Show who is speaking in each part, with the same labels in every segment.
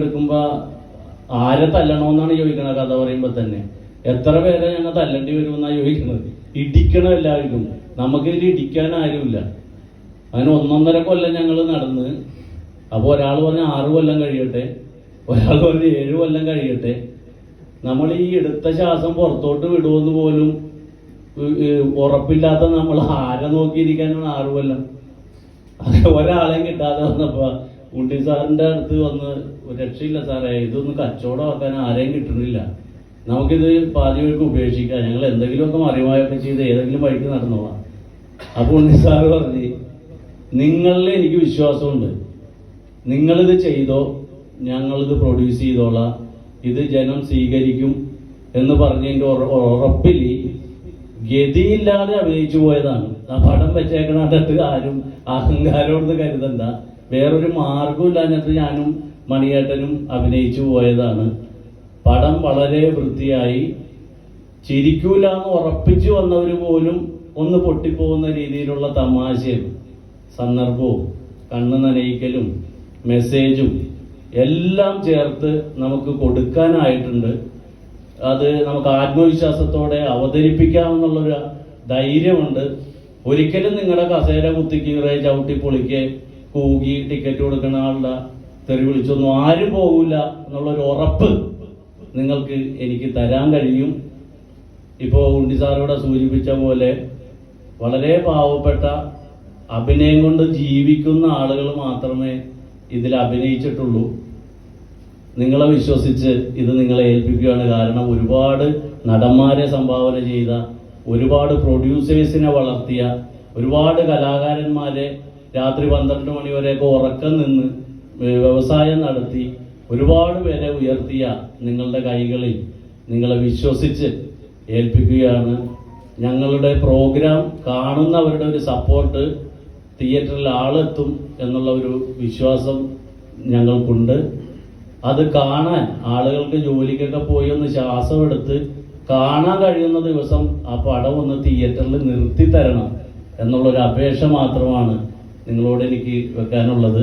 Speaker 1: എടുക്കുമ്പോ ആരെ തല്ലണമെന്നാണ് ചോദിക്കുന്നത് കഥ പറയുമ്പോ തന്നെ. എത്ര പേരെ ഞങ്ങൾ തല്ലേണ്ടി വരുമെന്നാണ് ചോദിക്കുന്നത് ഇടിക്കണം എല്ലാവർക്കും നമുക്കിതിൽ ഇടിക്കാൻ ആരുമില്ല. അതിന് ഒന്നൊന്നര കൊല്ലം ഞങ്ങൾ നടന്ന് അപ്പോൾ ഒരാൾ പറഞ്ഞ ആറ് കൊല്ലം കഴിയട്ടെ ഒരാൾ പറഞ്ഞ ഏഴ് കൊല്ലം കഴിയട്ടെ. നമ്മൾ ഈ എടുത്ത ശ്വാസം പുറത്തോട്ട് വിടുമെന്ന് പോലും ഉറപ്പില്ലാത്ത നമ്മൾ ആരെ നോക്കിയിരിക്കാനാണ് ആറ് കൊല്ലം. അത് ഒരാളെയും കിട്ടാതെ വന്നപ്പോ ഉണ്ടി സാറിന്റെ അടുത്ത് വന്ന് രക്ഷയില്ല സാറേ ഇതൊന്നും കച്ചവടമാക്കാൻ ആരെയും കിട്ടുന്നില്ല. നമുക്കിത് പാതി വഴിക്ക് ഉപേക്ഷിക്കാം. ഞങ്ങൾ എന്തെങ്കിലുമൊക്കെ മറിമായൊക്കെ ചെയ്ത് ഏതെങ്കിലും വഴിക്ക് നടന്നോളാം. അപ്പോൾ ഉണ്ണി സാറ് പറഞ്ഞ് നിങ്ങളിൽ എനിക്ക് വിശ്വാസമുണ്ട്. നിങ്ങളിത് ചെയ്തോ ഞങ്ങളിത് പ്രൊഡ്യൂസ് ചെയ്തോളാം. ഇത് ജനം സ്വീകരിക്കും. എന്ന് പറഞ്ഞതിന്റെ ഉറ- ഉറപ്പിൽ ഗതിയില്ലാതെ അഭിനയിച്ചു പോയതാണ്. ആ പടം വെച്ചേക്കണിട്ട് ആരും അഹങ്കാരോട് കരുതണ്ട. വേറൊരു മാർഗമില്ലാഞ്ഞിട്ട് ഞാനും മണിയേട്ടനും അഭിനയിച്ചു പോയതാണ്. പടം വളരെ വൃത്തിയായി. ചിരിക്കൂല എന്ന് ഉറപ്പിച്ചു വന്നവർ പോലും ഒന്ന് പൊട്ടിപ്പോകുന്ന രീതിയിലുള്ള തമാശയും സന്ദർഭവും കണ്ണ് നനയിക്കലും മെസ്സേജും എല്ലാം ചേർത്ത് നമുക്ക് കൊടുക്കാനായിട്ടുണ്ട്. അത് നമുക്ക് ആത്മവിശ്വാസത്തോടെ അവതരിപ്പിക്കാമെന്നുള്ളൊരു ധൈര്യമുണ്ട്. ഒരിക്കലും നിങ്ങളുടെ കസേര കുത്തിക്കീറെ ചവിട്ടി പൊളിക്ക് കൂകി ടിക്കറ്റ് കൊടുക്കുന്ന ആളുടെ തെറി വിളിച്ചൊന്നും ആരും പോകില്ല എന്നുള്ളൊരു ഉറപ്പ് നിങ്ങൾക്ക് എനിക്ക് തരാൻ കഴിയും. ഇപ്പോൾ ഉണ്ണി സാറിവിടെ സൂചിപ്പിച്ച പോലെ വളരെ പാവപ്പെട്ട അഭിനയം കൊണ്ട് ജീവിക്കുന്ന ആളുകൾ മാത്രമേ ഇതിൽ അഭിനയിച്ചിട്ടുള്ളൂ. നിങ്ങളെ വിശ്വസിച്ച് ഇത് നിങ്ങളെ ഏൽപ്പിക്കുകയാണ്. കാരണം ഒരുപാട് നടന്മാരെ സംഭാവന ചെയ്ത ഒരുപാട് പ്രൊഡ്യൂസേഴ്സിനെ വളർത്തിയ ഒരുപാട് കലാകാരന്മാരെ രാത്രി പന്ത്രണ്ട് മണി വരെയൊക്കെ ഉറക്കം നിന്ന് വ്യവസായം നടത്തി ഒരുപാട് പേരെ ഉയർത്തിയ നിങ്ങളുടെ കൈകളിൽ നിങ്ങളെ വിശ്വസിച്ച് ഏൽപ്പിക്കുകയാണ്. ഞങ്ങളുടെ പ്രോഗ്രാം കാണുന്നവരുടെ ഒരു സപ്പോർട്ട് തിയേറ്ററിൽ ആളെത്തും എന്നുള്ള ഒരു വിശ്വാസം ഞങ്ങൾക്കുണ്ട്. അത് കാണാൻ ആളുകൾക്ക് ജോലിക്കൊക്കെ പോയി ഒന്ന് ശ്വാസം കാണാൻ കഴിയുന്ന ദിവസം ആ പടം ഒന്ന് തിയേറ്ററിൽ നിർത്തി തരണം എന്നുള്ളൊരു അപേക്ഷ മാത്രമാണ് നിങ്ങളോട് എനിക്ക് വെക്കാനുള്ളത്.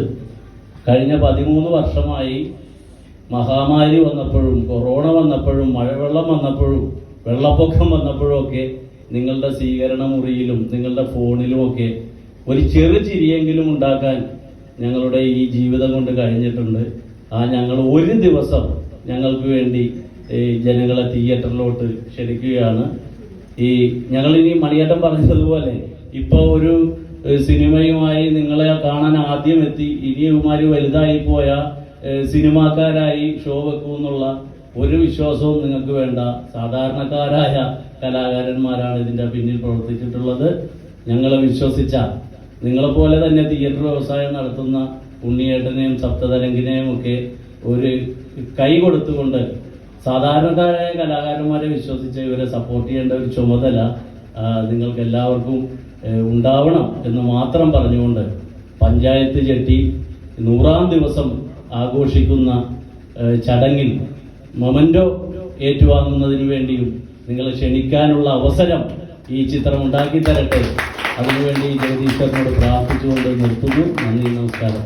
Speaker 1: കഴിഞ്ഞ പതിമൂന്ന് വർഷമായി മഹാമാരി വന്നപ്പോഴും കൊറോണ വന്നപ്പോഴും മഴവെള്ളം വന്നപ്പോഴും വെള്ളപ്പൊക്കം വന്നപ്പോഴും ഒക്കെ നിങ്ങളുടെ സ്വീകരണ മുറിയിലും നിങ്ങളുടെ ഫോണിലുമൊക്കെ ഒരു ചെറു ചിരിയെങ്കിലും ഉണ്ടാക്കാൻ ഞങ്ങളുടെ ഈ ജീവിതം കൊണ്ട് കഴിഞ്ഞിട്ടുണ്ട്. ആ ഞങ്ങൾ ഒരു ദിവസം ഞങ്ങൾക്ക് വേണ്ടി ഈ ജനങ്ങളെ തിയേറ്ററിലോട്ട് ക്ഷണിക്കുകയാണ്. ഈ ഞങ്ങളിനി മണിയേട്ടം പറഞ്ഞതുപോലെ ഇപ്പോൾ ഒരു സിനിമയുമായി നിങ്ങളെ കാണാൻ ആദ്യം എത്തി. ഇനിയുമാര് വലുതായി പോയ സിനിമാക്കാരായി ഷോ വെക്കുമെന്നുള്ള ഒരു വിശ്വാസവും നിങ്ങൾക്ക് വേണ്ട. സാധാരണക്കാരായ കലാകാരന്മാരാണ് ഇതിന്റെ പിന്നിൽ പ്രവർത്തിച്ചിട്ടുള്ളത്. ഞങ്ങളെ വിശ്വസിച്ച നിങ്ങളെപ്പോലെ തന്നെ തിയേറ്റർ വ്യവസായം നടത്തുന്ന ഉണ്ണിയേട്ടനെയും സപ്തതരംഗിനെയും ഒക്കെ ഒരു കൈ കൊടുത്തുകൊണ്ട് സാധാരണക്കാരായ കലാകാരന്മാരെ വിശ്വസിച്ച് ഇവരെ സപ്പോർട്ട് ചെയ്യേണ്ട ഒരു ചുമതല നിങ്ങൾക്ക് എല്ലാവർക്കും ഉണ്ടാവണം എന്ന് മാത്രം പറഞ്ഞുകൊണ്ട് പഞ്ചായത്ത് ചെട്ടി നൂറാം ദിവസം ആഘോഷിക്കുന്ന ചടങ്ങിൽ മൊമന്റോ ഏറ്റുവാങ്ങുന്നതിന് വേണ്ടിയും നിങ്ങളെ ക്ഷണിക്കാനുള്ള അവസരം ഈ ചിത്രം ഉണ്ടാക്കി തരട്ടെ അതിനുവേണ്ടി ജഗദീശ്വരനോട് പ്രാർത്ഥിച്ചുകൊണ്ട് നിർത്തുന്നു. നന്ദി നമസ്കാരം.